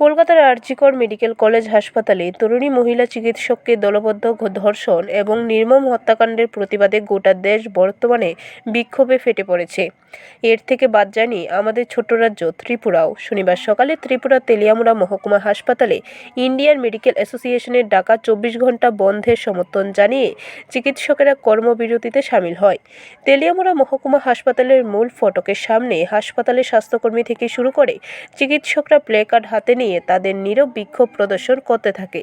কলকাতার RG Kar medical college হাসপাতালে তরুণী মহিলা চিকিৎসককে দলবদ্ধ ধর্ষণ এবং নির্মম হত্যাকাণ্ডের প্রতিবাদে গোটা দেশ বর্তমানে বিক্ষোভে ফেটে পড়েছে। এর থেকে বাদ যায়নি আমাদের ছোট্ট রাজ্য ত্রিপুরাও। শনিবার সকালে ত্রিপুরা তেলিয়ামুড়া মহকুমা হাসপাতালে ইন্ডিয়ান মেডিকেল অ্যাসোসিয়েশনের ডাকা চব্বিশ ঘণ্টা বন্ধের সমর্থন জানিয়ে চিকিৎসকেরা কর্মবিরতিতে সামিল হয়। তেলিয়ামুড়া মহকুমা হাসপাতালের মূল ফটকের সামনে হাসপাতালের স্বাস্থ্যকর্মী থেকে শুরু করে চিকিৎসকরা প্লে কার্ড হাতে নিয়ে তাদের নীরব বিক্ষোভ প্রদর্শন করতে থাকে।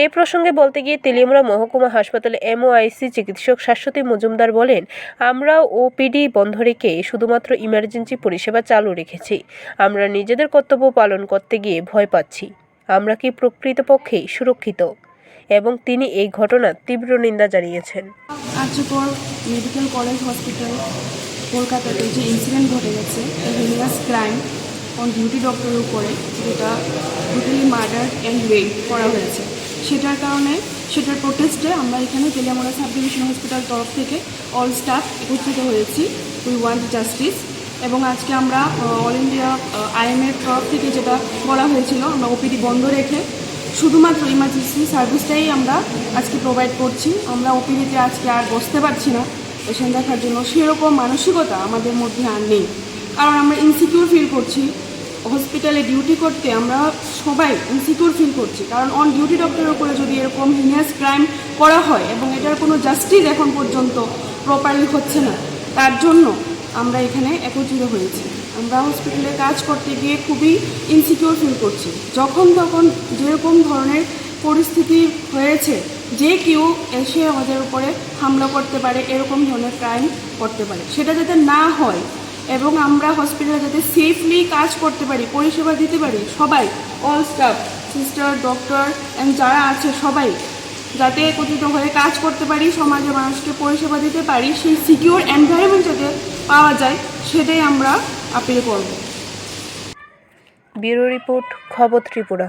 এই প্রসঙ্গে বলতে গিয়ে তেলিয়ামুড়া মহকুমা হাসপাতালে এমওআইসি চিকিৎসক শাশ্বতী মজুমদার বলেন, আমরা ওপিডি বন্ধ রেখে শুধুমাত্র ইমার্জেন্সি পরিষেবা চালু রেখেছি। আমরা নিজেদের কর্তব্য পালন করতে গিয়ে ভয় পাচ্ছি। আমরা কি প্রকৃতপক্ষে সুরক্ষিত? এবং তিনি এই ঘটনার তীব্র নিন্দা জানিয়েছেন। আর্যকর মেডিকেল কলেজ হসপিটাল কলকাতাতে যে ইনসিডেন্ট ঘটে গেছে ক্রাইম অন ডিউটি ডক্টরের উপরে, যেটা ব্রুটালি মার্ডার অ্যান্ড রেপ করা হয়েছে। সেটার কারণে, সেটার প্রোটেস্টে আমরা এখানে তেলিয়ামোড়া সাব ডিভিশন হসপিটাল তরফ থেকে অল স্টাফ একত্রিত হয়েছি। উই ওয়ান্ট জাস্টিস এবং আজকে আমরা অল ইন্ডিয়া আইএমএর তরফ থেকে যেটা বলা হয়েছিল, আমরা ওপিডি বন্ধ রেখে শুধুমাত্র ইমার্জেন্সি সার্ভিসটাই আমরা আজকে প্রোভাইড করছি। আমরা ওপিডিতে আজকে আর বসতে পারছি না। পেশেন্ট দেখার জন্য সেরকম মানসিকতা আমাদের মধ্যে আর নেই। কারণ আমরা ইনসিকিউর ফিল করছি। হসপিটালে ডিউটি করতে আমরা সবাই ইনসিকিউর ফিল করছি। কারণ অন ডিউটি ডক্টরের উপরে যদি এরকম হিনিয়াস ক্রাইম করা হয় এবং এটার কোনো জাস্টিস এখন পর্যন্ত প্রপারলি হচ্ছে না, তার জন্য আমরা এখানে একত্রিত হয়েছি। আমরা হসপিটালে কাজ করতে গিয়ে খুবই ইনসিকিউর ফিল করছি। যখন তখন যেরকম ধরনের পরিস্থিতি হয়েছে, যে কেউ এসে আমাদের উপরে হামলা করতে পারে, এরকম ধরনের ক্রাইম করতে পারে। সেটা যাতে না হয় এবং আমরা হসপিটালে যাতে সেফলি কাজ করতে পারি, পরিষেবা দিতে পারি, সবাই all staff sister doctor and যারা আছে সবাই, যাতে একত্রিত হয়ে কাজ করতে পারি, সমাজের মানুষকে পরিষেবা দিতে পারি, সেই সিকিউর এনভায়রনমেন্ট যাতে পাওয়া যায়, সেটাই আমরা আপিল করব। ব্যুরো রিপোর্ট খবর ত্রিপুরা।